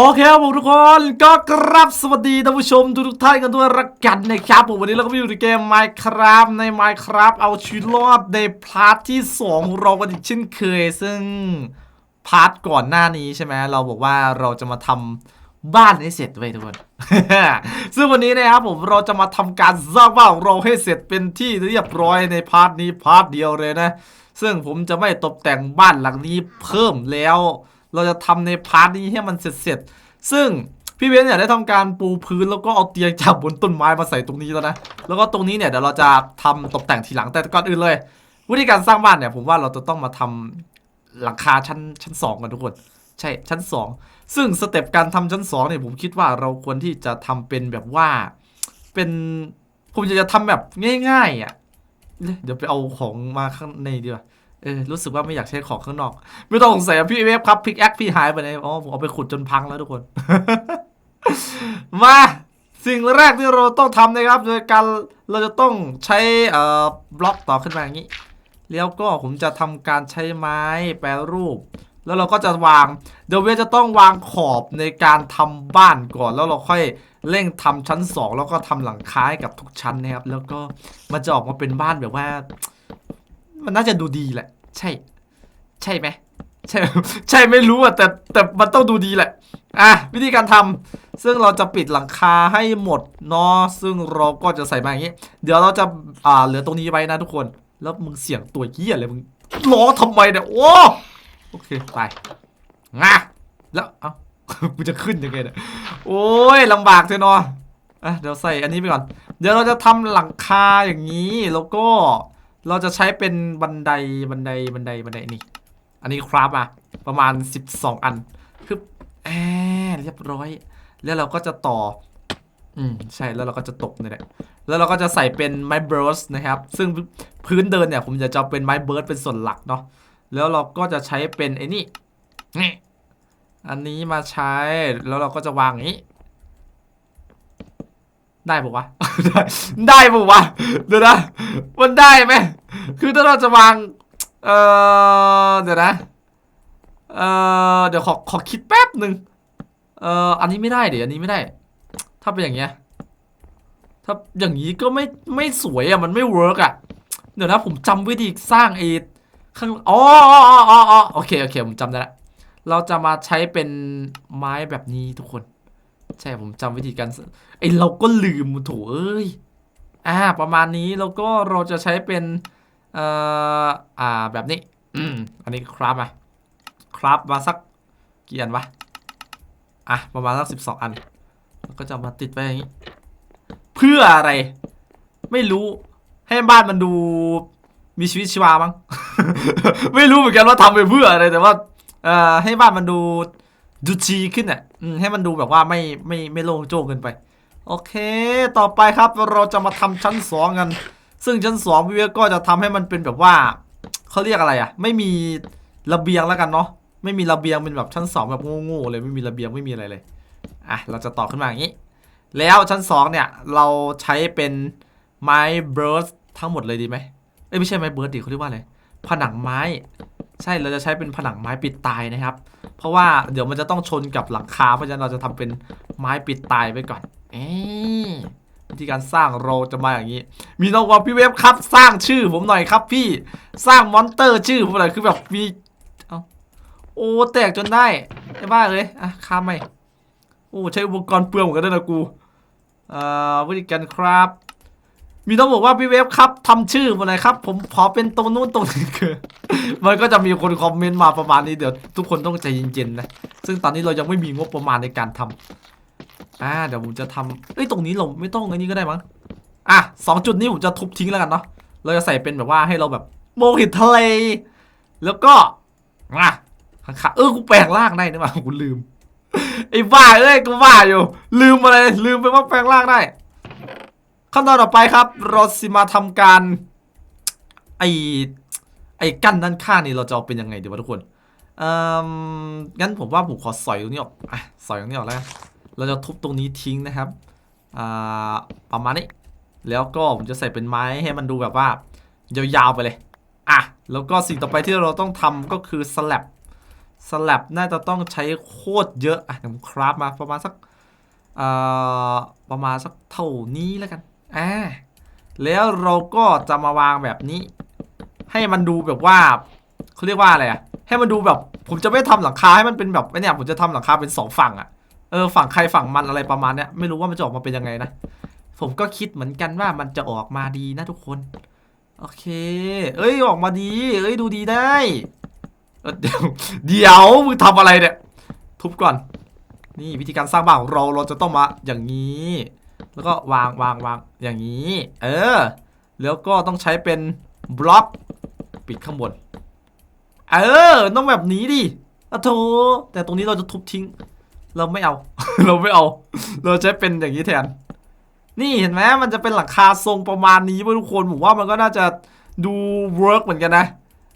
โอเคครับผมทุกคนก็กรับสวัสดีท่านผู้ชมทุกท่านกันด้วยรักกันนะครับผมวันนี้เราก็มาอยู่ในเกม Minecraft ใน Minecraft เอาชีวิตรอดในพาร์ทที่2ของเรากันอีกเช่นเคย ซึ่งพาร์ทก่อนหน้านี้ใช่ไหมเราบอกว่าเราจะมาทำบ้านให้เสร็จไว้ยทุกคน ซึ่งวันนี้นะครับผมเราจะมาทำการสร้างบ้านของเราให้เสร็จเป็นที่เรียบร้อยในพาร์ทนี้พาร์ทเดียวเลยนะ ซึ่งผมจะไม่ตกแต่งบ้านหลังนี้เพิ่มแล้ว เราจะทำในพาร์ทนี้ให้มันเสร็จๆซึ่งพี่เบนเนี่ยได้ทำการปูพื้นแล้วก็เอาเตียงจากบนต้นไม้มาใส่ตรงนี้แล้วนะ แล้วก็ตรงนี้เนี่ยเดี๋ยวเราจะทำตกแต่งทีหลังแต่ก่อนอื่นเลย วิธีการสร้างบ้านเนี่ยผมว่าเราจะต้องมาทำหลังคาชั้นชั้นสองกันทุกคน ใช่ชั้นสองซึ่งสเต็ปการทำชั้นสองเนี่ยผมคิดว่าเราควรที่จะทำเป็นแบบว่าเป็นผมอยากจะทำแบบง่ายๆอะเดี๋ยวไปเอาของมาข้างในดีกว่า เออรู้สึกว่าไม่อยากใช้ของข้างนอก ไม่ต้องสงสัยพี่เวฟครับพิกแอคพี่หายไปไหนอ๋อผมเอาไปขุดจนพังแล้วทุกคน มาสิ่งแรกที่เราต้องทำนะครับโดยการเราจะต้องใช้เอ่อบล็อกต่อขึ้นมาอย่างนี้ แล้วก็ผมจะทำการใช้ไม้แปรรูป แล้วเราก็จะวาง เดี๋ยวเวจะต้องวางขอบในการทำบ้านก่อน แล้วเราค่อยเร่งทำชั้น 2 แล้วก็ทำหลังคาให้กับทุกชั้นนะครับ แล้วก็มันจะออกมาเป็นบ้านแบบว่า มันน่าจะดูดีแหละ ใช่ ใช่ไหมใช่ใช่ไม่รู้อะแต่แต่มันต้องดูดีแหละ อะ วิธีการทำซึ่งเราจะปิดหลังคาให้หมดเนาะซึ่งเราก็จะใส่มาอย่างนี้ เดี๋ยวเราจะอ่าเหลือตรงนี้ไว้นะทุกคน แล้วมึงเสียงตัวเหี้ยอะไรมึงล้อทำไมเนี่ยโอ้โอเคไปงะแล้วเอ้ากูจะขึ้นยังไงเนี่ยโอ้ยลำบากเทเนาะอะเดี๋ยวใส่อันนี้ไปก่อน เดี๋ยวเราจะทำหลังคาอย่างนี้แล้วก็ เราจะใช้เป็นบันไดบันไดบันไดบันไดนี่ อันนี้ครับมาประมาณ 12 อันคือแอเรียบร้อย แล้วเราก็จะต่อ อืมใช่แล้วเราก็จะตกนี่แหละแล้วเราก็จะใส่เป็นไม้เบิร์สนะครับ ซึ่งพื้นเดินเนี่ย ผมจะจะเอาเป็นไม้เบิร์สเป็นส่วนหลักเนาะแล้วเราก็จะใช้เป็นไอ้นี่นี่อันนี้มาใช้แล้วเราก็จะวางอย่างนี้ ได้ปะวะได้ได้ปะวะเดี๋ยวนะ มันได้ไหม คือถ้าเราจะวาง เออเดี๋ยวนะ เออเดี๋ยวขอขอคิดแป๊บหนึ่งเอออันนี้ไม่ได้เดี๋ยวอันนี้ไม่ได้ ถ้าเป็นอย่างเงี้ย ถ้าอย่างนี้ก็ไม่ไม่สวยอะ มันไม่เวิร์กอะ เดี๋ยวนะผมจำวิธีสร้างไอ้ข้างอ๋ออ๋ออ๋ออ๋ออ๋อโอเคโอเคผมจำได้ละ เราจะมาใช้เป็นไม้แบบนี้ทุกคน ใช่ผมจำวิธีการไอเราก็ลืมโถเอ้ยอ่าประมาณนี้แล้วก็เราจะใช้เป็นเอ่ออ่าแบบนี้อืมอันนี้ครับมาครับมาสักกี่อันวะอะประมาณสักสิบสองอันแล้วก็จะมาติดไว้อย่างนี้ เพื่ออะไร ไม่รู้ให้บ้านมันดูมีชีวิตชีวามั้ง ไม่รู้เหมือนกันว่าทำไปเพื่ออะไรแต่ว่าเอ่อให้บ้านมันดู ดูจีขึ้นอะอืมให้มันดูแบบว่าไม่ไม่ไม่โล่งโจ้งเกินไป โอเค ต่อไปครับเราจะมาทำชั้นสองกัน ซึ่งชั้นสองพี่เวกก็จะทำให้มันเป็นแบบว่าเขาเรียกอะไรอะ ไม่มีระเบียงแล้วกันเนาะไม่มีระเบียงเป็นแบบชั้นสองแบบโง่ๆเลยไม่มีระเบียงไม่มีอะไรเลยอะเราจะต่อขึ้นมาอย่างนี้ แล้วชั้นสองเนี่ยเราใช้เป็นไม้เบิร์สทั้งหมดเลยดีไหมเอ้ยไม่ใช่ไม้เบิร์สดิเขาเรียกว่าอะไรผนังไม้ ใช่เราจะใช้เป็นผนังไม้ปิดตายนะครับ เพราะว่าเดี๋ยวมันจะต้องชนกับหลังคา เพราะฉะนั้นเราจะทำเป็นไม้ปิดตายไว้ก่อนเอ๊วิธีการสร้างเราจะมาอย่างนี้ มีน้องว่าพี่เวฟครับ สร้างชื่อผมหน่อยครับพี่สร้างมอนเตอร์ชื่อผมหน่อยคือแบบมีเอาโอ้แตกจนได้ไอ้บ้าเลยอะข้ามไม่โอ้ใช้อุปกรณ์เปลืองเหมือนกันด้วยนะกูอ่อวิธีการครับ มีน้องบอกว่าพี่เวฟครับทำชื่อผมหน่อยครับ ผมขอเป็นตรงนู้นตรงนี้คือ มันก็จะมีคนคอมเมนต์มาประมาณนี้เดี๋ยวทุกคนต้องใจเย็นๆนะ ซึ่งตอนนี้เรายังไม่มีงบประมาณในการทำอ่าเดี๋ยวผมจะทำเอ้ยตรงนี้เราไม่ต้องอันนี้ก็ได้มั้งอะสองจุดนี้ผมจะทุบทิ้งแล้วกันเนาะเราจะใส่เป็นแบบว่าให้เราแบบมองเห็นทะเล แล้วก็อะข้าเออกูแปลงร่างได้นี่หว่ากูลืมไอ้บ้าเอ้ยกูบ้าอยู่ ลืมอะไรลืมไปว่าแปลงร่างได้ ขั้นตอนต่อไปครับ เราสิมาทำการ ไอไอกั้นด้านข้างนี่เราจะเอาเป็นยังไงดีวะทุกคนเอ่องั้นผมว่าผมขอสอยตรงนี้ออกอะสอยตรงนี้ออกแล้ว เราจะทุบตรงนี้ทิ้งนะครับอ่าประมาณนี้ แล้วก็ผมจะใส่เป็นไม้ให้มันดูแบบว่ายาวๆไปเลยอะแล้วก็สิ่งต่อไปที่เราต้องทำก็คือสลับสลับน่าจะต้องใช้โคตรเยอะอะผมคราฟมาประมาณสักเอ่อประมาณสักเท่านี้แล้วกัน อ่าแล้วเราก็จะมาวางแบบนี้ ให้มันดูแบบว่าเขาเรียกว่าอะไรอะให้มันดูแบบ ผมจะไม่ทำหลังคาให้มันเป็นแบบไอ้เนี่ยผมจะทำหลังคาเป็นสองฝั่งอะเออฝั่งใครฝั่งมันอะไรประมาณเนี้ยไม่รู้ว่ามันจะออกมาเป็นยังไงนะผมก็คิดเหมือนกันว่ามันจะออกมาดีนะทุกคน โอเค เอ้ยออกมาดี เอ้ยดูดีได้เเดี๋ยวเดี๋ยวมึงทำอะไรเนี่ยทุบก่อน นี่วิธีการสร้างบ้านของเราเราจะต้องมาอย่างนี้ แล้วก็วางวางวางอย่างนี้ เออ แล้วก็ต้องใช้เป็นบล็อกปิดข้างบน เออ ต้องแบบนี้ดิอะโถแต่ตรงนี้เราจะทุบทิ้ง เราไม่เอา เราไม่เอา เราใช้เป็นอย่างนี้แทน นี่เห็นไหมมันจะเป็นหลังคาทรงประมาณนี้เว้ยทุกคนผมว่ามันก็น่าจะดูเวิร์กเหมือนกันนะ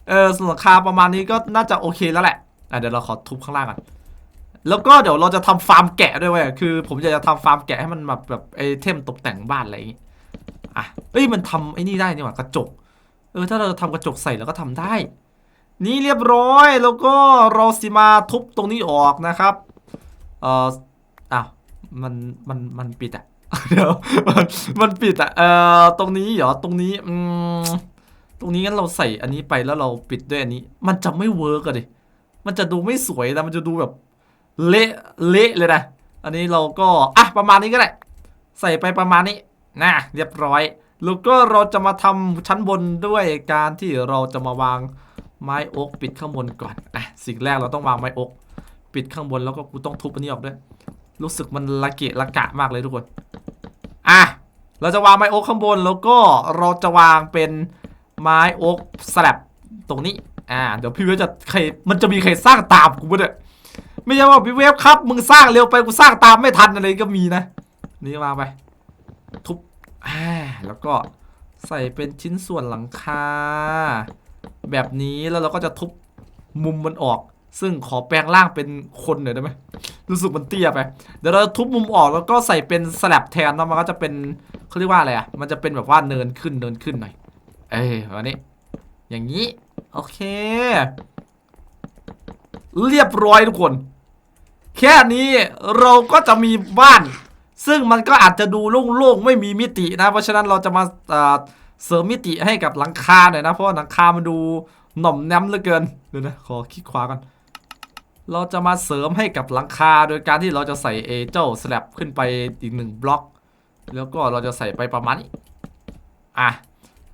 เออหลังคาประมาณนี้ก็น่าจะโอเคแล้วแหละอะเดี๋ยวเราขอทุบข้างล่างก่อน แล้วก็เดี๋ยวเราจะทำฟาร์มแกะด้วยเว้ยคือ ผมอยากจะทำฟาร์มแกะให้มันแบบแบบไอเทมตกแต่งบ้านอะไรอย่างงี้อะเอ้ยมันทำไอ้นี่ได้นี่หว่ากระจก เออถ้าเราทำกระจกใส่แล้วก็ทำได้ นี่เรียบร้อยแล้วก็เราสิมาทุบตรงนี้ออกนะครับเอออ้าวมันมันมันปิดอะเดี๋ยวมันมันปิดอะเอ่อตรงนี้เหรอตรงนี้อืมตรงนี้งั้นเราใส่อันนี้ไปแล้วเราปิดด้วยอันนี้ มันจะไม่เวิร์กอะดิมันจะดูไม่สวยนะมันจะดูแบบ เละเละเลยนะ อันนี้เราก็ อะ ประมาณนี้ก็ได้ ใส่ไปประมาณนี้นะเรียบร้อยแล้วก็เราจะมาทำชั้นบนด้วยการที่เราจะมาวางไม้อกปิดข้างบนก่อนอะสิ่งแรกเราต้องวางไม้อกปิดข้างบนแล้วก็กูต้องทุบอันนี้ออกด้วย รู้สึกมันละเกะละกะมากเลยทุกคน อะ เราจะวางไม้อกข้างบนแล้วก็เราจะวางเป็นไม้อกสลับตรงนี้ อ่า เดี๋ยวพี่เวจะใครมันจะมีใครสร้างตามกูปะเนี่ย ไม่ใช่ว่าพี่เวฟครับ มึงสร้างเร็วไปกูสร้างตามไม่ทันอะไรก็มีนะ นี่วาไปทุบแล้วก็ใส่เป็นชิ้นส่วนหลังคาแบบนี้แล้วเราก็จะทุบมุมมันออก ซึ่งขอแปลงร่างเป็นคนหน่อยได้ไหมรู้สึกมันเตี้ยไป เดี๋ยวเราทุบมุมออกแล้วก็ใส่เป็นสลับแทนเนาะมันก็จะเป็นเขาเรียกว่าอะไรอะ มันจะเป็นแบบว่าเนินขึ้นเนินขึ้นหน่อย เอ้ยวันนี้ อย่างนี้ โอเค เรียบร้อยทุกคน แค่นี้เราก็จะมีบ้าน ซึ่งมันก็อาจจะดูโล่งๆไม่มีมิตินะ เพราะฉะนั้นเราจะมาเสริมมิติให้กับหลังคาหน่อยนะ เพราะหลังคามันดูหน่อมแนมเหลือเกินเดี๋ยวนะขอคลิกขวากันเราจะมาเสริมให้กับหลังคาโดยการที่เราจะใส่เอเจ้าสลับขึ้นไปอีกหนึ่งบล็อก แล้วก็เราจะใส่ไปประมาณนี้อะ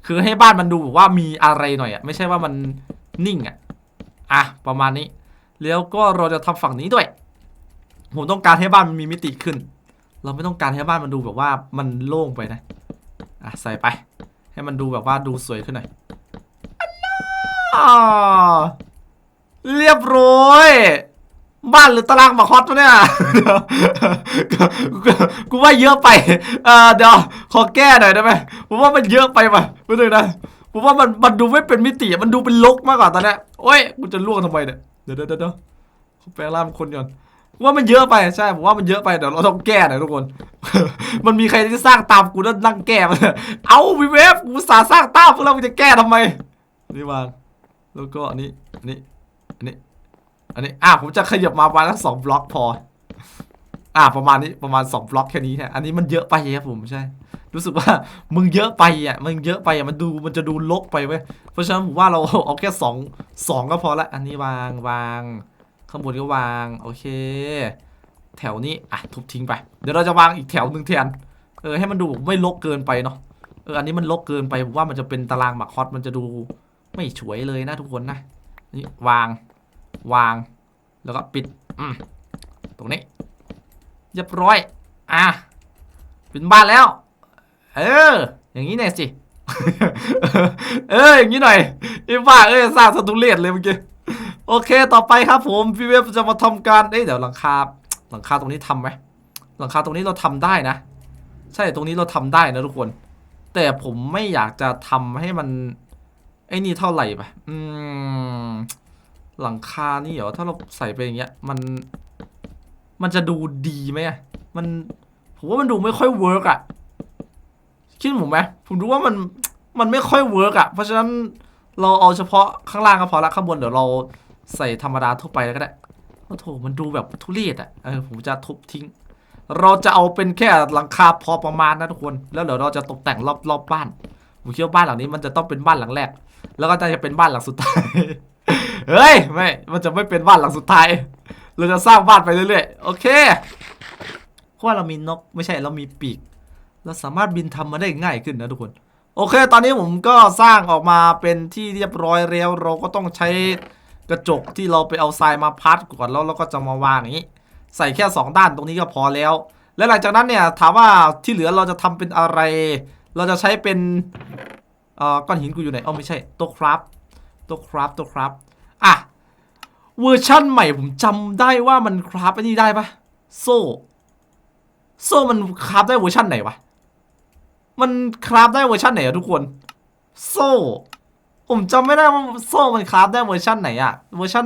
คือให้บ้านมันดูแบบว่ามีอะไรหน่อยอะไม่ใช่ว่ามันนิ่งอะอะประมาณนี้ แล้วก็เราจะทำฝั่งนี้ด้วย ผมต้องการให้บ้านมันมีมิติขึ้น เราไม่ต้องการให้บ้านมันดูแบบว่ามันโล่งไปนะอะใส่ไป ให้มันดูแบบว่าดูสวยขึ้นหน่อยอันน่าเรียบร้อยบ้านหรือตารางหมาฮอตวะเนี่ยกูว่าเยอะไปเออเดี๋ยวขอแก้หน่อยได้ไหมผมว่ามันเยอะไปป่ะไม่ได้นะผมว่ามันมันดูไม่เป็นมิติอะมันดูเป็นลกมากกว่าตอนเนี้ยโอ้ยกูจะล่วงทำไมเนี่ยเดี๋ยวเดี๋ยวเดี๋ยวแปลงร่างเป็นคนก่อน ว่ามันเยอะไปใช่ผมว่ามันเยอะไปเดี๋ยวเราต้องแก้หน่อยทุกคน มันมีใครที่สร้างตามกูแล้วนั่งแก้มาเนี่ยเอาวิเวฟกูสาสร้างตามพวกเรามจะแก้ทำไมนี่วางแล้วก็อันนี้อันนี้อันนี้อันนี้อะผมจะขยับมาประมาณสักสองบล็อกพอ อะประมาณนี้ประมาณสองบล็อกแค่นี้เนี่อันนี้มันเยอะไปครับผมใช่ รู้สึกว่ามึงเยอะไปอะมึงเยอะไปอะมันดูมันจะดูลกไปเว้ยเพราะฉะนั้นผมว่าเราเอาแค่สองสองก็พอละ อันนี้วางวาง ข้างบนก็วางโอเค แถวนี้อะทุบทิ้งไป เดี๋ยวเราจะวางอีกแถวหนึ่งแทนเออให้มันดูไม่ลกเกินไปเนาะเอออันนี้มันลกเกินไปผมว่ามันจะเป็นตารางหมักฮอตมันจะดูไม่สวยเลยนะทุกคนนะนี่วางวาง แล้วก็ปิดอืมตรงนี้เรียบร้อยอะเป็นบ้านแล้ว เออ อย่างนี้แน่สิ เอออย่างนี้หน่อยไอ้บ้าเอ้ยสร้างสตูเลตเลยเมื่อกี้ โอเคต่อไปครับผมพี่เวฟจะมาทำการเอ้ยเดี๋ยวหลังคาหลังคาตรงนี้ทำไหมหลังคาตรงนี้เราทำได้นะ ใช่ตรงนี้เราทำได้นะทุกคน แต่ผมไม่อยากจะทำให้มันไอ้นี่เท่าไหร่ปะอืมหลังคานี่เหรอถ้าเราใส่ไปอย่างเงี้ย มัน มันจะดูดีไหมมันผมว่ามันดูไม่ค่อยเวิร์กอะคิดผมไหมผมดูว่ามันมันไม่ค่อยเวิร์กอะเพราะฉะนั้นเราเอาเฉพาะข้างล่างก็พอละข้างบนเดี๋ยวเรา ใส่ธรรมดาทั่วไปแล้วก็ได้โอ้โถมันดูแบบทุเรศอะเออผมจะทุบทิ้ง เราจะเอาเป็นแค่หลังคาพอประมาณนะทุกคน แล้วเดี๋ยวเราจะตกแต่งรอบรอบบ้าน ผมคิดว่าบ้านหลังนี้มันจะต้องเป็นบ้านหลังแรก แล้วก็น่าจะเป็นบ้านหลังสุดท้าย เฮ้ย ไม่ มันจะไม่เป็นบ้านหลังสุดท้าย เราจะสร้างบ้านไปเรื่อยๆ โอเคเพราะว่าเรามีนกไม่ใช่เรามีปีก เราสามารถบินทำมาได้ง่ายขึ้นนะทุกคน โอเค ตอนนี้ผมก็สร้างออกมาเป็นที่เรียบร้อยแล้ว เราก็ต้องใช้ กระจกที่เราไปเอาทรายมาพัดก่อนแล้วเราก็จะมาวางอย่างนี้ ใส่แค่ 2 ด้านตรงนี้ก็พอแล้ว และหลังจากนั้นเนี่ยถามว่าที่เหลือเราจะทำเป็นอะไร เราจะใช้เป็นเอ่อก้อนหินกูอยู่ไหนอ๋อไม่ใช่ต๊ะครับต๊ะครับต๊ะครับอะเวอร์ชั่นใหม่ผมจำได้ว่ามันคราฟไอ้นี่ได้ปะโซ่โซ่มันคราฟได้เวอร์ชันไหนวะ มันคราฟได้เวอร์ชันไหนอะทุกคน โซ่ ผมจำไม่ได้ว่าโซ่มันคราฟได้เวอร์ชันไหนอะเวอร์ชัน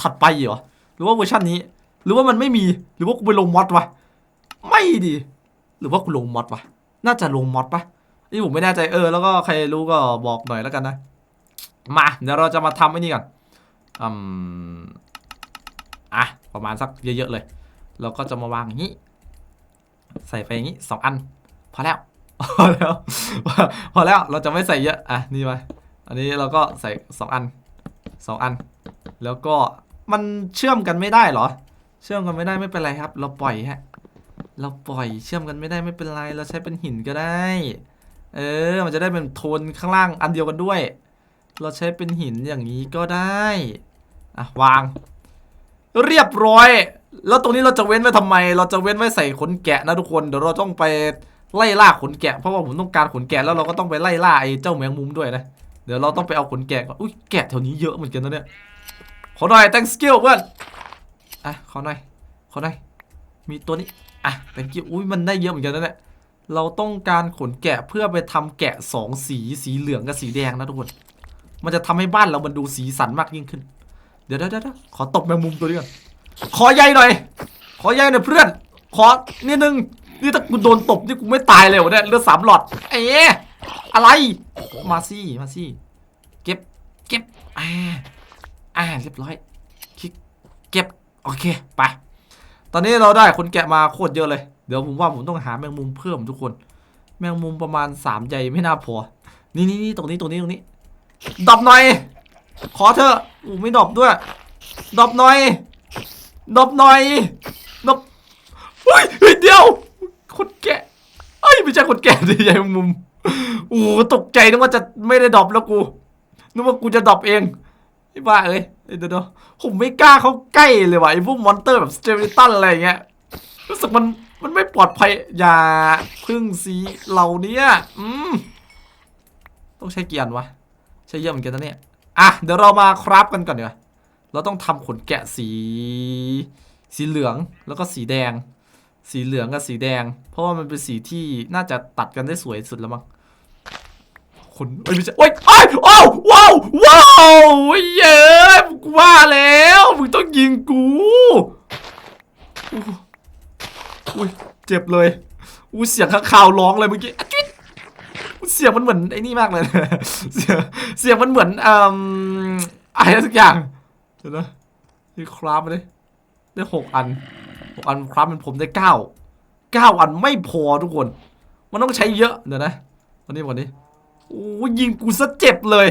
ถัดไปเหรอ หรือว่าเวอร์ชันนี้ หรือว่ามันไม่มี หรือว่ากูไปลงมอดวะ ไม่ดิหรือว่ากูลงมอดวะ น่าจะลงมอดปะนี่ผมไม่แน่ใจเออ แล้วก็ใครรู้ก็บอกหน่อยแล้วกันนะ มา เดี๋ยวเราจะมาทำไอ้นี่กันอืมอะ ประมาณสักเยอะๆเลย เราก็จะมาวางอย่างนี้ ใส่ไปอย่างนี้สองอัน พอแล้ว พอแล้ว พอแล้ว เราจะไม่ใส่เยอะ อะ นี่ไป อันนี้เราก็ใส่สองอันสองอัน แล้วก็มันเชื่อมกันไม่ได้เหรอ เชื่อมกันไม่ได้ไม่เป็นไรครับ เราปล่อยฮะ เราปล่อยเชื่อมกันไม่ได้ไม่เป็นไร เราใช้เป็นหินก็ได้ เออ มันจะได้เป็นโทนข้างล่างอันเดียวกันด้วย เราใช้เป็นหินอย่างนี้ก็ได้ อะวาง เรียบร้อย แล้วตรงนี้เราจะเว้นไว้ทำไม เราจะเว้นไว้ใส่ขนแกะนะทุกคน เดี๋ยวเราต้องไปไล่ล่าขนแกะ เพราะว่าผมต้องการขนแกะแล้วเราก็ต้องไปไล่ล่าไอ้เจ้าแมงมุมด้วยนะ เดี๋ยวเราต้องไปเอาขนแกะก่อน อุ้ยแกะแถวนี้เยอะเหมือนกันนะเนี่ย ขอหน่อย thank you เพื่อน อะ ขอหน่อย ขอหน่อย มีตัวนี้ อะ thank you อุ้ยมันได้เยอะเหมือนกันนะเนี่ย เราต้องการขนแกะเพื่อไปทำแกะสองสี สีเหลืองกับสีแดงนะทุกคน มันจะทำให้บ้านเรามันดูสีสันมากยิ่งขึ้นเดี๋ยวเดี๋ยวเดี๋ยวขอตบแมงมุมตัวนี้ก่อน ขอใยหน่อย ขอใยหน่อยเพื่อน ขอนิดนึง นี่ถ้ากูโดนตบนี่กูไม่ตายเลยวะเนี่ยเลือดสามหลอด เอ๊ะ อะไร มาสิมาสิเก็บ เก็บ อ่า อ่า เรียบร้อย คลิก เก็บ โอเค ไป ตอนนี้เราได้คนแกะมาโคตรเยอะเลย เดี๋ยวผมว่าผมต้องหาแมงมุมเพิ่มทุกคน แมงมุมประมาณสามใยไม่น่าพอ นี่นี่นี่ตรงนี้ตรงนี้ตรงนี้ดรอปหน่อย ขอเถอะอู้ไม่ดรอปด้วยดรอปหน่อยดรอปหน่อยดรอปเฮ้ยเดียว คนแกะเอ้ยไม่ใช่คนแกะดิใหญ่มุม อ้ตกใจนึกว่าจะไม่ได้ดรอปแล้วกูนึกว่ากูจะดรอปเองไอ้บ้าเอ้ยเอ้ยเดี๋ยวเดี๋ยวผมไม่กล้าเข้าใกล้เลยว่ะไอ้พวกมอนเตอร์แบบสเตมิตันอะไรเงี้ยรู้สึกมันมันไม่ปลอดภัยอย่าพึ่งสีเหล่านี้อืมต้องใช้เกียร์วะใช้เยอะเหมือนกันนะเนี่ยอะเดี๋ยวเรามาคราฟกันก่อนเดี๋ยวาเราต้องทำขนแกะสี สีเหลืองแล้วก็สีแดง สีเหลืองกับสีแดง เพราะว่ามันเป็นสีที่น่าจะตัดกันได้สวยสุดแล้วมั้ง ขนเอ้ยไม่ใช่โอ้ยโอ้ยว้าวว้าวว้าวเย้กูว่าแล้วมึงต้องยิงกูอุ้ยเจ็บเลยอู้เสียงข้างข่าวร้องเลยเมื่อกี้อะจิ๊ดเสียงมันเหมือนไอ้นี่มากเลย เสียงเสียงมันเหมือนอืมอะไรสักอย่างเดี๋ยวนะนี่คราฟมาดิได้หกอันหกอันคราฟเป็นผมได้เก้าเก้าอันไม่พอทุกคน มันต้องใช้เยอะเดี๋ยวนะวันนี้วันนี้ โอ้ยิงกูซะเจ็บเลย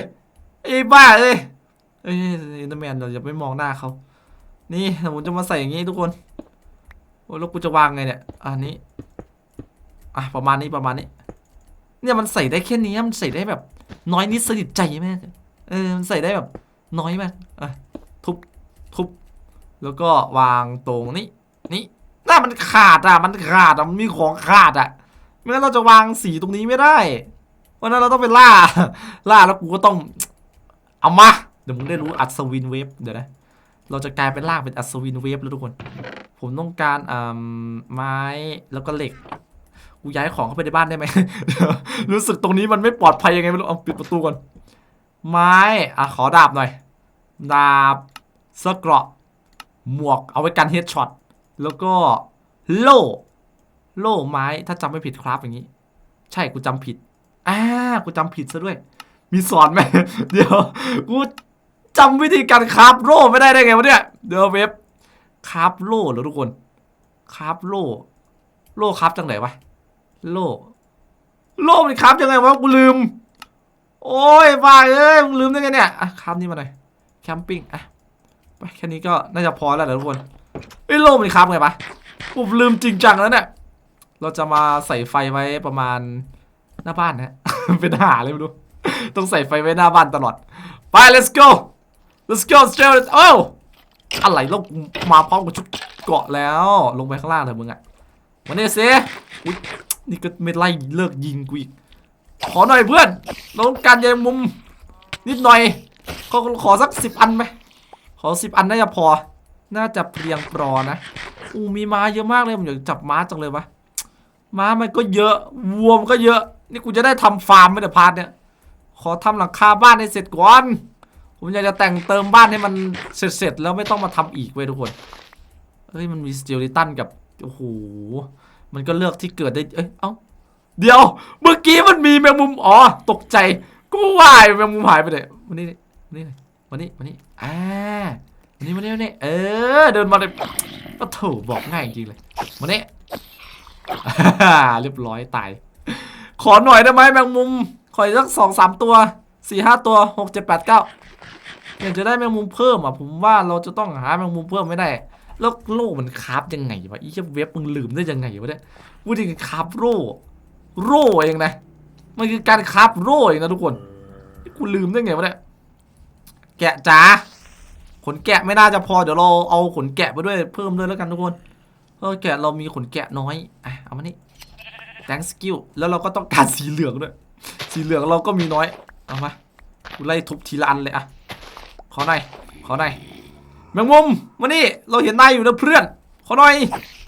ไอ้บ้าเอ้ยเอ้ยอินเตอร์แมนเราอย่าไปมองหน้าเขา นี่ผมจะมาใส่อย่างงี้ทุกคนโอ้ยแล้วกูจะวางไงเนี่ยอันนี้อะประมาณนี้ประมาณนี้ เนี่ยมันใส่ได้แค่นี้มันใส่ได้แบบ น้อยนิดสนิทใจมากเออมันใส่ได้แบบ น้อยมากอะทุบทุบแล้วก็วางตรงนี้นี่น่ามันขาดอะมันขาดอะมันมีของขาดอะไม่งั้นเราจะวางสีตรงนี้ไม่ได้ เพราะนั้นเราต้องไปล่า ล่าแล้วกูก็ต้อง เอามา เดี๋ยวมึงได้รู้อัศวินเวฟเดี๋ยวนะ เราจะกลายเป็นล่าเป็นอัศวินเวฟแล้วทุกคน ผมต้องการอ่าไม้แล้วก็เหล็ก กูย้ายของเข้าไปในบ้านได้ไหม รู้สึกตรงนี้มันไม่ปลอดภัยยังไงไม่รู้ เอาปิดประตูก่อน ไม้ อะขอดาบหน่อย ดาบเสื้อเกราะ หมวก เอาไว้กันเฮดช็อต แล้วก็โล่ โล่ไม้ ถ้าจำไม่ผิดครับอย่างนี้ ใช่ กูจำผิด อ่ากูจำผิดซะด้วย มีสอนไหมเดี๋ยวกูจำวิธีการคราฟโล่ไม่ได้ได้ไงวะเนี่ยเดี๋ยวเว็บคราฟโล่เหรอทุกคนคราฟโล่โล่คราฟจังไหนวะโล่โล่มันคราฟยังไงวะกูลืม โอ้ยบ้าเอ้ยมึงลืมได้ไงเนี่ยอะคราฟนี่มาหน่อยแคมปิ้งอะไปแค่นี้ก็น่าจะพอแล้วนะทุกคนเอ้โล่มันคราฟไงปะผมลืมจริงจังแล้วเนี่ยเราจะมาใส่ไฟไว้ประมาณ หน้าบ้านนะ เป็นหาเลยไม่รู้ ต้องใส่ไฟไว้หน้าบ้านตลอด ไป let's go let's go let's go let's โอ้อะไรแล้วกูมาพร้อมกับชุดเกาะแล้ว ลงไปข้างล่างเถอะมึงอะวันนี้เซนี่ก็ไม่ไล่เลิกยิงกูอีก ขอหน่อยเพื่อนเราต้องการแยงมุม นิดหน่อย ขอขอสักสิบอันไหม ขอสิบอันน่าจะพอ น่าจะเพียงปรอนะ อู้มีม้าเยอะมากเลยผมอยากจับม้าจังเลยวะม้ามันก็เยอะวัวมันก็เยอะ นี่กูจะได้ทำฟาร์มไหมเดี๋ยพาร์ทเนี่ย ขอทำหลังคาบ้านให้เสร็จก่อน ผมอยากจะแต่งเติมบ้านให้มันเสร็จๆแล้วไม่ต้องมาทำอีกเว้ยทุกคนเอ้ยมันมีสเตลิตันกับโอ้โหมันก็เลือกที่เกิดได้เอ้ยเอ้าเดี๋ยว เมื่อกี้มันมีแมงมุมอ๋อตกใจกูวาไอ้แมงมุมหายไปไหนวันนี้วันนี้วันนี้วันนี้อ่าวันนี้วันนี้วันนี้เออเดินมาเลยก็โถบอกง่ายจริงเลยวันนี้เรียบร้อยตาย ขอหน่อยได้ไหมแมงมุม ขออีกสักสองสามตัวสี่ห้าตัวหกเจ็ดแปดเก้าอยากจะได้แมงมุมเพิ่มอะผมว่าเราจะต้องหาแมงมุมเพิ่มไม่ได้ แล้วโล่มันคาฟยังไงวะอีเจ้าเว็บมึงลืมได้ยังไงวะเนี่ยพูดถึงคาฟโร่โร่เองนะมันคือการคาฟโร่เองนะทุกคนกูลืมได้ไงวะเนี่ยแกะจ๋าขนแกะไม่น่าจะพอเดี๋ยวเราเอาขนแกะไปด้วยเพิ่มด้วยแล้วกันทุกคนเพราะแกะเรามีขนแกะน้อยอะเอามานี่ thank you แล้วเราก็ต้องการสีเหลืองด้วย สีเหลืองเราก็มีน้อย เอามาไล่ทุบทีละอันเลยอะขอหน่อย ขอหน่อยแมงมุมมานี่เราเห็นนายอยู่นะเพื่อน ขอหน่อย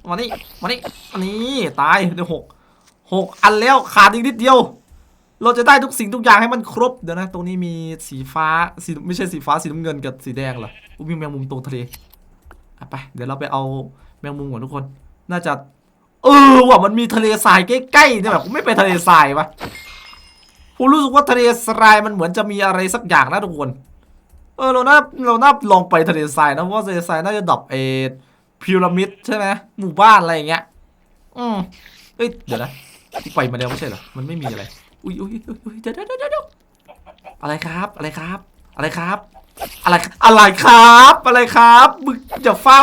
มานี่มานี่อันนี้ตายเดี๋ยวหกหกอันแล้วขาดอีกนิดเดียว เราจะได้ทุกสิ่งทุกอย่างให้มันครบเดี๋ยวนะ ตรงนี้มีสีฟ้าสีไม่ใช่สีฟ้าสีน้ำเงินกับสีแดงเหรออุ๊ยมีแมงมุมตรงทะเลไปเดี๋ยวเราไปเอาแมงมุมก่อนทุกคน น่าจะ เออว่ะมันมีทะเลทรายใกล้ๆเนี่ยแบบกูไม่ไปทะเลทรายวะผมรู้สึกว่าทะเลทรายมันเหมือนจะมีอะไรสักอย่างนะทุกคน เออเราน่าเราน่าลองไปทะเลทรายนะเพราะทะเลทรายน่าจะดรอปเอพีระมิดใช่ไหมหมู่บ้านอะไรอย่างเงี้ย อืมเอ้ยเดี๋ยวนะกูไปมาแล้วไม่ใช่เหรอมันไม่มีอะไร อุ้ยอุ้ยอุ้ยอุยเดี๋ยวเดี๋ยวเดี๋ยวเดี๋ยวอะไรครับอะไรครับ อะไรครับ อะไรอะไรครับ อะไรครับมึงอย่าเฝ้า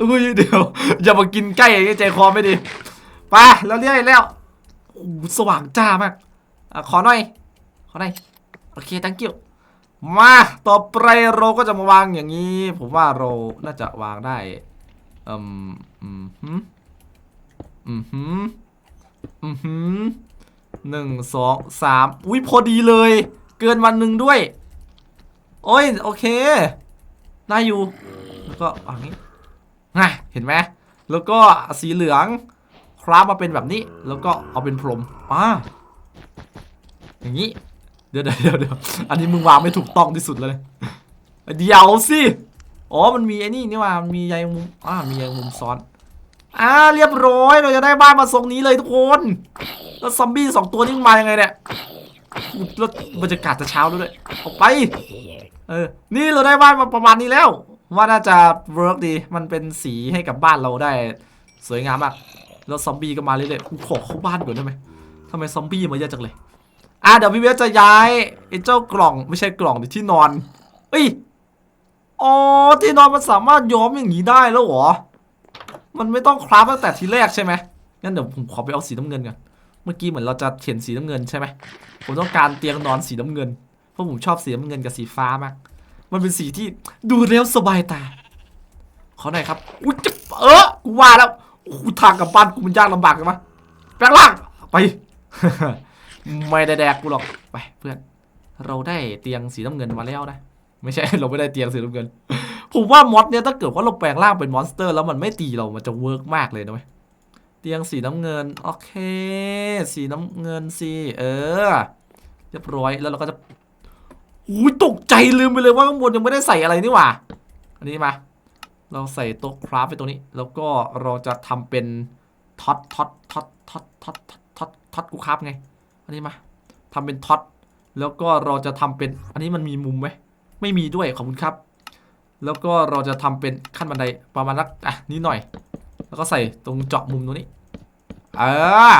อุ้ยเดี๋ยวอย่ามากินใกล้อย่างนี้ใจคอไม่ดีไปแล้วเรียกแล้วโอ้สว่างจ้ามากอะขอหน่อย ขอหน่อย โอเค thank you มาต่อไปเราก็จะมาวางอย่างนี้ ผมว่าเราน่าจะวางได้อืมอืมหืมอืมหืมอืมหืมหนึ่งสองสามอุ้ยพอดีเลย เกินวันหนึ่งด้วย โอ้ย โอเค ได้อยู่ แล้วก็วางนี้ ไงเห็นไหมแล้วก็สีเหลืองคราฟมาเป็นแบบนี้ แล้วก็เอาเป็นพรมอ่าอย่างนี้ เดี๋ยวเดี๋ยวเดี๋ยวอันนี้มึงวางไม่ถูกต้องที่สุดเลยเดี๋ยวสิอ๋อมันมีไอ้นี่นี่ว่ามีใยมุมอ่ามีใยมุมซ้อนอ่าเรียบร้อยเราจะได้บ้านมาทรงนี้เลยทุกคนแล้วซอมบี้สองตัวนี่มายังไงเนี่ยแล้วบรรยากาศจะเช้าด้วด้วยออกไป เออ นี่เราได้บ้านมาประมาณนี้แล้ว ว่าน่าจะเวิร์กดี มันเป็นสีให้กับบ้านเราได้ สวยงามมาก แล้วซอมบี้ก็มาเรื่อยๆกูขอเข้าบ้านก่อนได้ไหมทำไมซอมบี้มาเยอะจังเลย อะเดี๋ยวพี่เวสจะย้ายไอ้เจ้ากล่องไม่ใช่กล่องดิที่นอน เอ้ย อ๋อที่นอนมันสามารถย้อมอย่างนี้ได้แล้วเหรอ มันไม่ต้องคราฟตั้งแต่ทีแรกใช่ไหมงั้นเดี๋ยวผมขอไปเอาสีน้ำเงินก่อน เมื่อกี้เหมือนเราจะเห็นสีน้ำเงินใช่ไหม ผมต้องการเตียงนอนสีน้ำเงิน เพราะผมชอบสีน้ำเงินกับสีฟ้ามาก มันเป็นสีที่ดูแล้วสบายตาขอหน่อยครับอุ้ยจะเออกูว่าแล้วโอ้โหทางกับบ้านกูมันยากลำบากกันมแปลงร่างไป ไม่ได้แดกกูหรอกไปเพื่อน เราได้เตียงสีน้ำเงินมาแล้วนะไม่ใช่เราไม่ได้เตียงสีน้ำเงิน ผมว่ามอดเนี่ยถ้าเกิดว่าเราแปลงร่างเป็นมอนสเตอร์ แล้วมันไม่ตีเรามันจะเวิร์กมากเลยนะเว้ยเตียงสีน้ำเงินโอเค สีน้ำเงินสิเออเรียบร้อยแล้วเราก็จะ อุ้ยตกใจลืมไปเลยว่าข้างบนยังไม่ได้ใส่อะไรนี่หว่า อันนี้มา เราใส่โต๊ะคราฟไปตรงนี้ แล้วก็เราจะทำเป็นท็อตท็อตท็อตท็อตท็อตท็อตท็อตกูคราฟไง อันนี้มา ทำเป็นท็อตแล้วก็เราจะทำเป็น อันนี้มันมีมุมไหมไม่มีด้วยขอบคุณครับ แล้วก็เราจะทำเป็นขั้นบันไดประมาณนักอะนิดหน่อย แล้วก็ใส่ตรงเจาะมุมตรงนี้เออ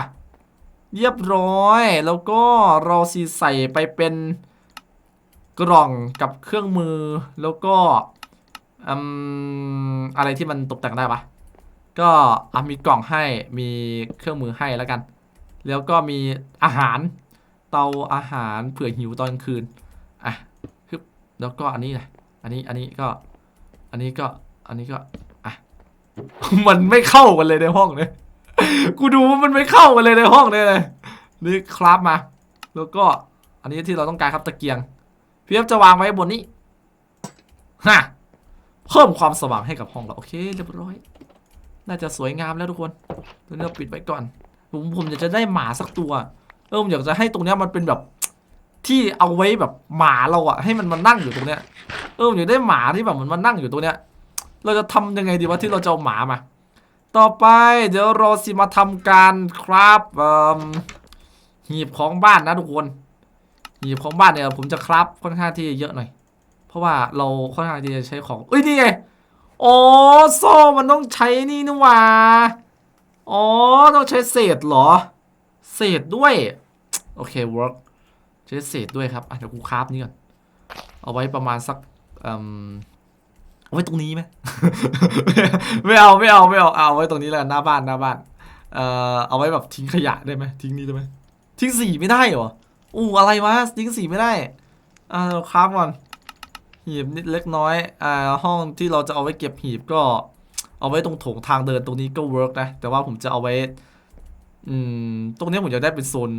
เรียบร้อย แล้วก็เราสีใส่ไปเป็น กล่องกับเครื่องมือแล้วก็ออะไรที่มันตกแต่งได้ปะก็มีกล่องให้มีเครื่องมือให้แล้วกัน แล้วก็มีอาหารเตาอาหารเผื่อหิวตอนกลางคืนอะฮึบแล้วก็อันนี้นะอันนี้อันนี้ก็ อันนี้ก็อันนี้ก็อะมันไม่เข้ากันเลยในห้องเลยกูดูว่ามันไม่เข้ากันเลยในห้องเลยเลยนี่ครับมา แล้วก็อันนี้ที่เราต้องการครับตะเกียง พี่เอฟจะวางไว้บนนี้ฮะเพิ่มความสว่างให้กับห้องเราโอเคเรียบร้อย น่าจะสวยงามแล้วทุกคนตรงนี้เราปิดไว้ก่อน ผมผมอยากจะได้หมาสักตัวเออผมอยากจะให้ตรงเนี้ยมันเป็นแบบที่เอาไว้แบบหมาเราอะให้มันมานั่งอยู่ตรงเนี้ยเออผมอยากได้หมาที่แบบมันมานั่งอยู่ตรงเนี้ย เราจะทำยังไงดีวะที่เราจะเอาหมามา ต่อไปเดี๋ยวเราสิมาทำการครับหีบของบ้านนะทุกคน หีบของบ้านเนี่ยผมจะครับค่อนข้างที่จะเยอะหน่อย เพราะว่าเราค่อนข้างที่จะใช้ของเอ้ยนี่ไงอ๋อโซ่มันต้องใช้นี่นี่ว่าอ๋อต้องใช้เศษเหรอ เศษด้วย โอเค work ใช้เศษด้วยครับอะเดี๋ยวกูคราฟนี่ก่อนเอาไว้ประมาณสักเอ่มเอาไว้ตรงนี้ไหมไม่เอาไม่เอาไม่เอาเอาไว้ตรงนี้แล้วกันหน้าบ้านหน้าบ้านเอ่อเอาไว้แบบทิ้งขยะได้ไหมทิ้งนี่ได้ไหมทิ้งสีไม่ได้เหรอ อู้อะไรวะทิ้งสีไม่ได้อ่าเราคราฟก่อน หีบนิดเล็กน้อย อ่า ห้องที่เราจะเอาไว้เก็บหีบก็ เอาไว้ตรงโถงทางเดินตรงนี้ก็เวิร์กนะ แต่ว่าผมจะเอาไว้ อืม ตรงนี้ผมจะได้เป็นโซน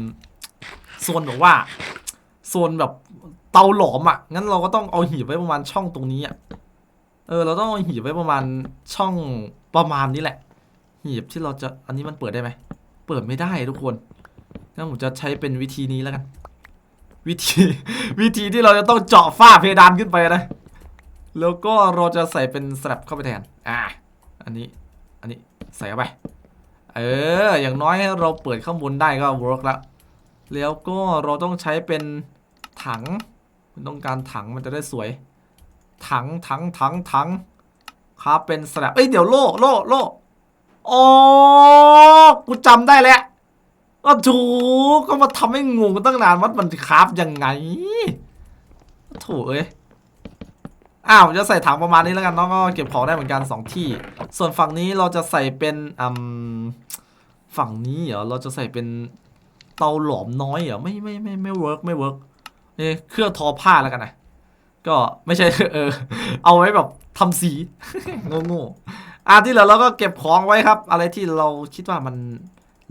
โซนแบบว่า โซนแบบเตาหลอมอะ งั้นเราก็ต้องเอาหีบไว้ประมาณช่องตรงนี้อะ เออ เราต้องเอาหีบไว้ประมาณช่องประมาณนี้แหละ หีบที่เราจะ อันนี้มันเปิดได้ไหม เปิดไม่ได้ทุกคนงั้นผมจะใช้เป็นวิธีนี้แล้วกัน วิธีวิธีที่เราจะต้องเจาะฝ้าเพดานขึ้นไปนะ แล้วก็เราจะใส่เป็นสลับเข้าไปแทน อ่าอันนี้ อันนี้ใส่เข้าไป เออ อย่างน้อยเราเปิดข้างบนได้ก็เวิร์กแล้ว แล้วก็เราต้องใช้เป็นถัง ต้องการถังมันจะได้สวย ถัง ถัง ถัง ถังครับเป็นสลับเอ้ย เดี๋ยวโล่ โล่ โล่ อ๋อ กูจำได้แล้ว ก็ถูกก็มาทำให้งงตั้งนานว่ามันคราฟยังไงโถูเอ้ยอ้าวจะใส่ถังประมาณนี้แล้วกันน้องก็เก็บของได้เหมือนกันสองที่ ส่วนฝั่งนี้เราจะใส่เป็นอืมฝั่งนี้เหรอเราจะใส่เป็นเตาหลอมน้อยเหรอไม่ไม่ไม่ไม่เวิร์กไม่เวิร์กเอ้เครื่องทอผ้าแล้วกันนะก็ไม่ใช่เออ เอาไว้แบบทำสีโง่ๆอะที่เหลือเราก็เก็บของไว้ครับ อะไรที่เราคิดว่ามัน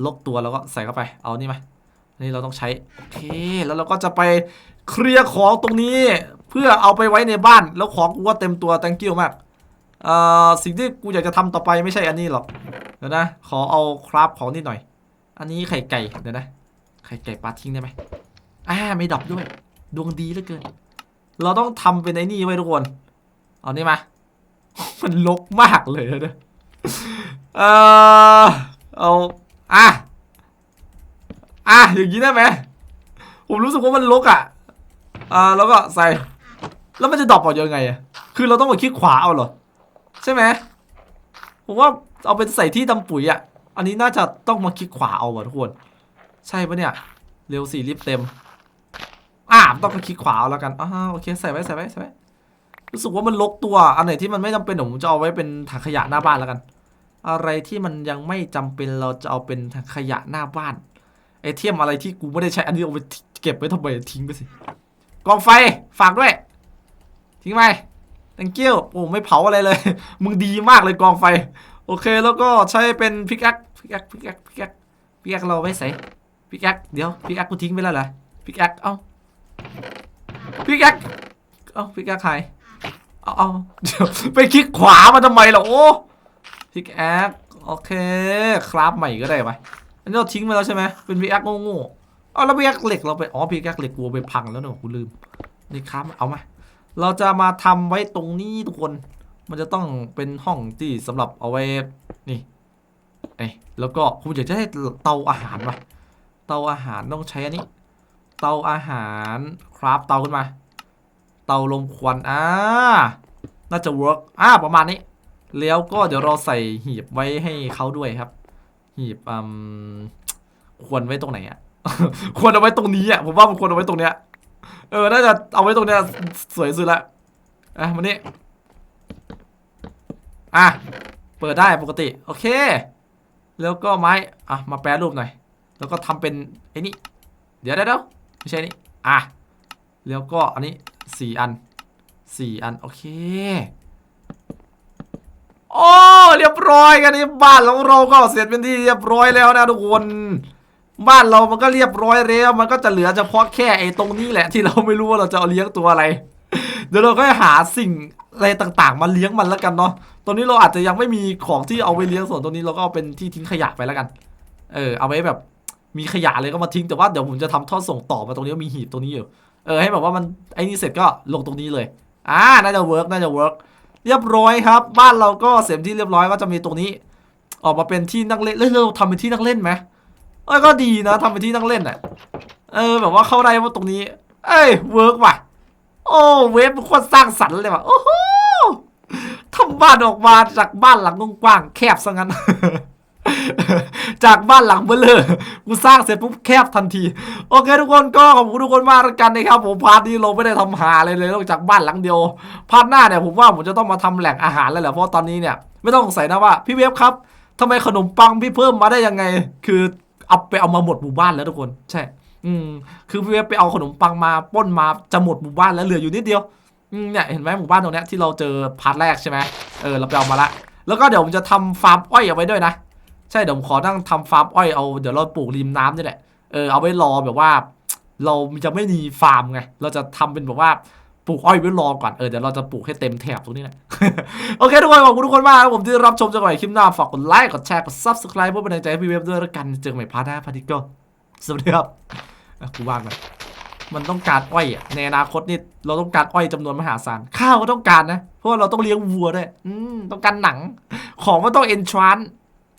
ลกตัวเราก็ใส่เข้าไป เอานี่มานี่เราต้องใช้ โอเค แล้วเราก็จะไปเคลียร์ของตรงนี้ เพื่อเอาไปไว้ในบ้าน แล้วของกูก็เต็มตัว thank you มากเอ่อสิ่งที่กูอยากจะทำต่อไปไม่ใช่อันนี้หรอก เดี๋ยวนะ ขอเอาคราฟของนิดหน่อย อันนี้ไข่ไก่ เดี๋ยวนะ ไข่ไก่ปลาทิ้งได้ไหมอ่าไม่ดับด้วย ดวงดีเหลือเกิน เราต้องทำเป็นไอ้นี่ไว้ทุกคน เอานี่มา มันลกมากเลยนะเนี่ยเออเอา อะ อะ อย่างนี้ได้ไหม ผมรู้สึกว่ามันลกอะ อ่า แล้วก็ใส่ แล้วมันจะดรอปออกยังไงอะ คือเราต้องมาคลิกขวาเอาเหรอ ใช่ไหม ผมว่าเอาเป็นใส่ที่ดำปุ๋ยอะ อันนี้น่าจะต้องมาคลิกขวาเอาว่ะทุกคน ใช่ปะเนี่ย เร็วสี่ลิฟเต็ม อ่าต้องไปคลิกขวาเอาแล้วกันอ่าโอเค ใส่ไว้ใส่ไว้ใส่ไว้ รู้สึกว่ามันลกตัว อันไหนที่มันไม่จำเป็นผมจะเอาไว้เป็นถังขยะหน้าบ้านแล้วกัน อะไรที่มันยังไม่จำเป็นเราจะเอาเป็นขยะหน้าบ้านไอเทมอะไรที่กูไม่ได้ใช้อันนี้เอาไปเก็บไว้ทำไมทิ้งไปสิกองไฟฝากด้วย ทิ้งไป thank you โอ้ไม่เผาอะไรเลย มึงดีมากเลยกองไฟ โอเคแล้วก็ใช้เป็นพิกแอคพิกแอคพิกแอคพิกแอคพิกแอคเราไว้ใส่พิกแอคเดี๋ยวพิกแอคกูทิ้งไปแล้วเหรอพิกแอคเอ้าพิกแอคเอ้าพิกแอคหายเอาเอาเดี๋ยวไปคลิกขวามาทำไมล่ะโอ้ พิกแอคโอเค คราฟใหม่ก็ได้ไหมอันนี้เราทิ้งไปแล้วใช่ไหมเป็นพิกแอคโง่ๆเอาแล้วพิกแอคเหล็กเราไปอ๋อพิกแอคเหล็กกูเอาไปพังแล้วเนอะกูลืมนี่ครับเอามาเราจะมาทำไว้ตรงนี้ทุกคน มันจะต้องเป็นห้องที่สำหรับเอาไว้นี่เอ้แล้วก็ผมอยากจะได้เตาอาหารว่ะเตาอาหารต้องใช้อันนี้ เตาอาหารครับเตาขึ้นมา เตาลมควันอ่าน่าจะเวิร์กอ่าประมาณนี้ แล้วก็เดี๋ยวเราใส่หีบไว้ให้เขาด้วยครับ หีบอืมควรไว้ตรงไหนอะควรเอาไว้ตรงนี้อะผมว่ามันควรเอาไว้ตรงเนี้ยเออน่าจะเอาไว้ตรงเนี้ยสวยสุดละอะมานี่อะเปิดได้ปกติโอเค แล้วก็ไม้อะมาแปรรูปหน่อย แล้วก็ทำเป็นไอ้นี่เดี๋ยวเดี๋ยวเดี๋ยวไม่ใช่นี่อะแล้วก็อันนี้สี่อันสี่อันโอเค โอ้เรียบร้อยกันนี่บ้านของเราก็เสร็จเป็นที่เรียบร้อยแล้วนะทุกคน บ้านเรามันก็เรียบร้อยแล้ว มันก็จะเหลือเฉพาะแค่ไอ้ตรงนี้แหละ ที่เราไม่รู้ว่าเราจะเอาเลี้ยงตัวอะไร เดี๋ยวเราก็หาสิ่งอะไรต่างๆ มาเลี้ยงมันแล้วกันเนาะตอนนี้เราอาจจะยังไม่มีของที่เอาไปเลี้ยงส่วนตรงนี้เราก็เอาเป็นที่ทิ้งขยะไปแล้วกัน เออเอาไว้แบบมีขยะเลยก็มาทิ้งแต่ว่าเดี๋ยวผมจะทำท่อส่งต่อมาตรงนี้มีหีบตรงนี้อยู่ เออให้แบบว่ามันไอ้นี่เสร็จก็ลงตรงนี้เลย อ่าน่าจะเวิร์กน่าจะเวิร์ก เรียบร้อยครับ บ้านเราก็เสร็จที่เรียบร้อยก็จะมีตรงนี้ ออกมาเป็นที่นั่งเล่นเล่นเราทำเป็นที่นั่งเล่นไหมเออก็ดีนะทำเป็นที่นั่งเล่นอะเออแบบว่าเข้าได้ว่าตรงนี้ เอ้ยเวิร์กว่ะโอ้เวฟมันโคตรสร้างสรรค์เลยว่ะโอ้โหทำบ้านออกมาจากบ้านหลังกว้างแคบซะงั้น จากบ้านหลังเบลเลอร์กูสร้างเสร็จปุ๊บแคบทันที โอเคทุกคนก็ขอบคุณทุกคนมากแล้วกันนะครับผมพาร์ทนี้เราไม่ได้ทำหาอะไรเลยนอกจากบ้านหลังเดียวพาร์ทหน้าเนี่ยผมว่าผมจะต้องมาทำแหล่งอาหารแล้วแหละเพราะตอนนี้เนี่ยไม่ต้องสงสัยนะว่าพี่เวฟครับทำไมขนมปังพี่เพิ่มมาได้ยังไง คือเอาไปเอามาหมดหมู่บ้านแล้วทุกคนใช่ อืมคือพี่เวฟไปเอาขนมปังมาป้นมาจะหมดหมู่บ้านแล้วเหลืออยู่นิดเดียวเนี่ยเห็นไหมหมู่บ้านตรงเนี้ยที่เราเจอพาร์ทแรกใช่ไหมเออเราไปเอามาละแล้วก็เดี๋ยวผมจะทำฟาร์มอ้อยเอาไว้ด้วยนะ ใช่เดี๋ยวผมขอนั่งทำฟาร์มอ้อยเอาเดี๋ยวเราปลูกริมน้ำนี่แหละเออเอาไว้รอแบบว่า เราจะไม่มีฟาร์มไงเราจะทำเป็นแบบว่าปลูกอ้อยไว้รอก่อนเออเดี๋ยวเราจะปลูกให้เต็มแถบตรงนี้แหละโอเคทุกคนขอบคุณทุกคนมากผมที่รับชมจนกว่าคลิปหน้าฝากกดไลค์กดแชร์กด subscribe เพื่อเป็นกำลังใจให้พี่เว็บด้วยแล้วกันเจอกันใหม่พาร์ทหน้าพาร์ทนี้ก็สวัสดีครับกูว่างเลยมันต้องการอ้อยอะในอนาคตนี่เราต้องการอ้อยจำนวนมหาศาลข้าวก็ต้องการนะ เพราะว่าเราต้องเลี้ยงวัวด้วยอืมต้องการหนัง ของมันต้องเอนทราน